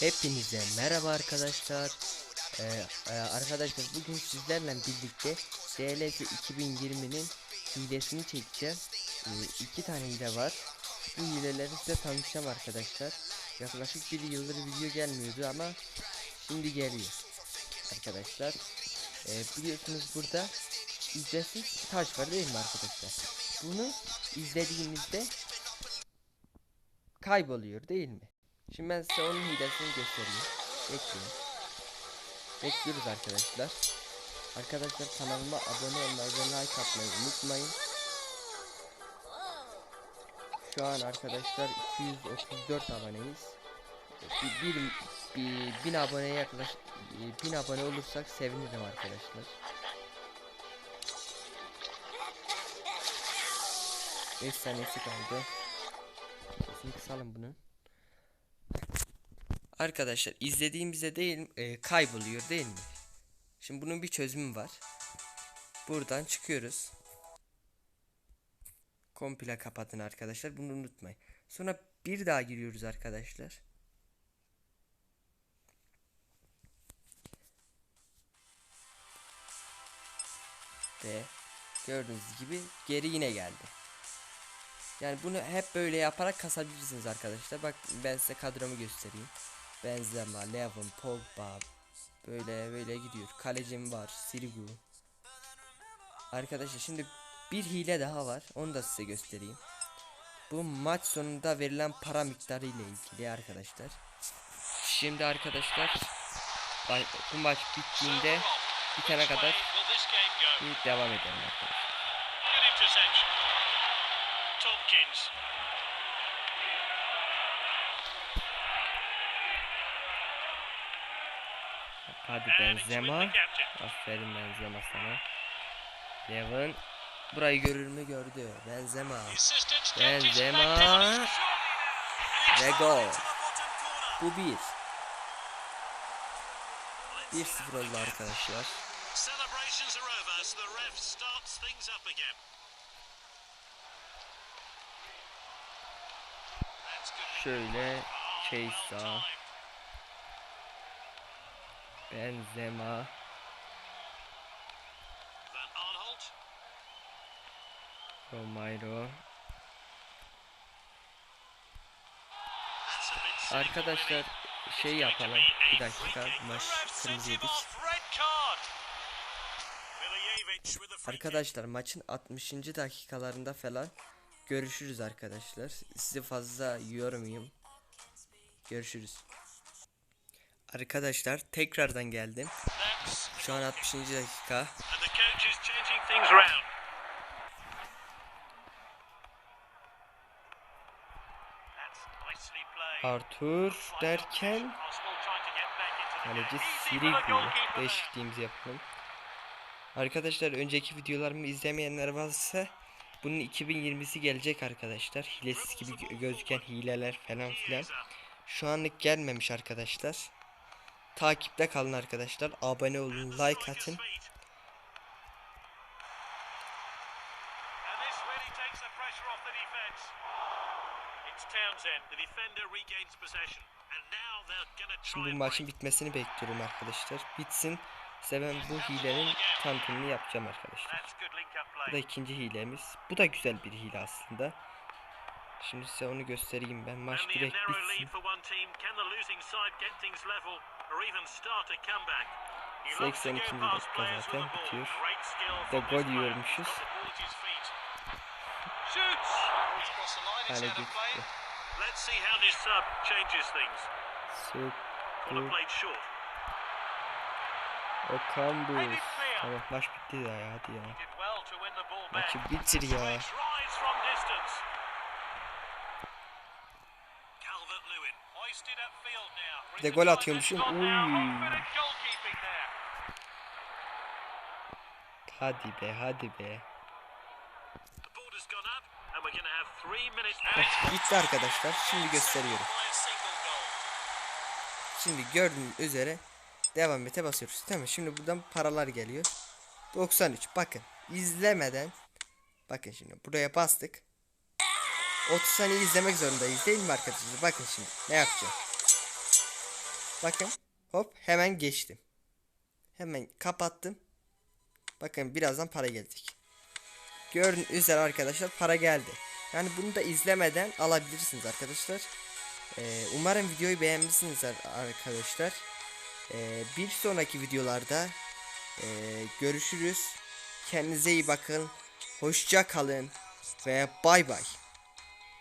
Hepinize merhaba arkadaşlar. Ee, e, arkadaşlar bugün sizlerle birlikte DLS 2020'nin hilesini çekeceğim. Ee, iki tane hile var. Bu hileleri size tanıtacağım arkadaşlar. Yaklaşık bir yıldır video gelmiyordu ama şimdi geliyor. Arkadaşlar ee, biliyorsunuz burada ücretsiz taş var değil mi arkadaşlar? Bunu izlediğimizde kayboluyor değil mi? Şimdi ben size onun hilesini göstereyim. Bekleyin. Bekliyoruz arkadaşlar. Arkadaşlar kanalıma abone olmayı ve like atmayı unutmayın. Şu an arkadaşlar 234 aboneyiz. Bir, bir, bir bin aboneye yaklaş bin abone olursak sevinirim arkadaşlar. 5 saniyesi kaldı. Sesini kısalım bunun. Arkadaşlar izlediğimizde değil e, kayboluyor değil mi? Şimdi bunun bir çözümü var. Buradan çıkıyoruz. Komple kapatın arkadaşlar. Bunu unutmayın. Sonra bir daha giriyoruz arkadaşlar. Ve gördüğünüz gibi geri yine geldi. Yani bunu hep böyle yaparak kasabilirsiniz arkadaşlar. Bak ben size kadromu göstereyim. Benzema, Levin, Pogba böyle böyle gidiyor. Kalecim var, Sirigu. Arkadaşlar şimdi bir hile daha var. Onu da size göstereyim. Bu maç sonunda verilen para miktarı ile ilgili arkadaşlar. Şimdi arkadaşlar bu maç bittiğinde bitene kadar devam edelim arkadaşlar. Hadi with Benzema. Aferin Benzema sana. Levin burayı görür mü gördü. Benzema. Benzema. Ve gol. Bu bir. 1-0 oldu arkadaşlar. Are over, Benzema. Silly. Arkadaşlar şey yapalım. Bir dakika maç kırmızı yedik. Arkadaşlar maçın 60. dakikalarında falan görüşürüz arkadaşlar. Sizi fazla yormayayım. Görüşürüz. Arkadaşlar tekrardan geldim. Şu an 60. dakika. Arthur derken kaleci there. Değişikliğimizi yapalım. Arkadaşlar önceki videolarımı izlemeyenler varsa bunun 2020'si gelecek arkadaşlar. Hilesiz gibi gö- gözüken hileler falan filan. Şu anlık gelmemiş arkadaşlar. Takipte kalın arkadaşlar. Abone olun, like atın. Şimdi bu maçın bitmesini bekliyorum arkadaşlar. Bitsin. Ben bu hilenin tanıtımını yapacağım arkadaşlar. Bu da ikinci hilemiz. Bu da güzel bir hile aslında. Şimdi size onu göstereyim ben. Maç direkt bitsin. 82. past dakika zaten bitiyor. From gol yiyormuşuz. Söktü. played short. Okan Buz. Tamam maç bitti ya hadi ya. Maçı bitir ya. Bir de gol atıyormuşum. Uy. Hadi be hadi be. Maç bitti arkadaşlar. Şimdi gösteriyorum. Şimdi gördüğünüz üzere devam ete basıyoruz. Tamam şimdi buradan paralar geliyor. 93 bakın izlemeden bakın şimdi buraya bastık. 30 saniye izlemek zorundayız değil mi arkadaşlar? Bakın şimdi ne yapacağım. Bakın hop hemen geçtim. Hemen kapattım. Bakın birazdan para gelecek. Gördüğünüz üzere arkadaşlar para geldi. Yani bunu da izlemeden alabilirsiniz arkadaşlar. Ee, umarım videoyu beğenmişsiniz arkadaşlar. Ee, bir sonraki videolarda ee, görüşürüz. Kendinize iyi bakın. Hoşça kalın ve bay bay.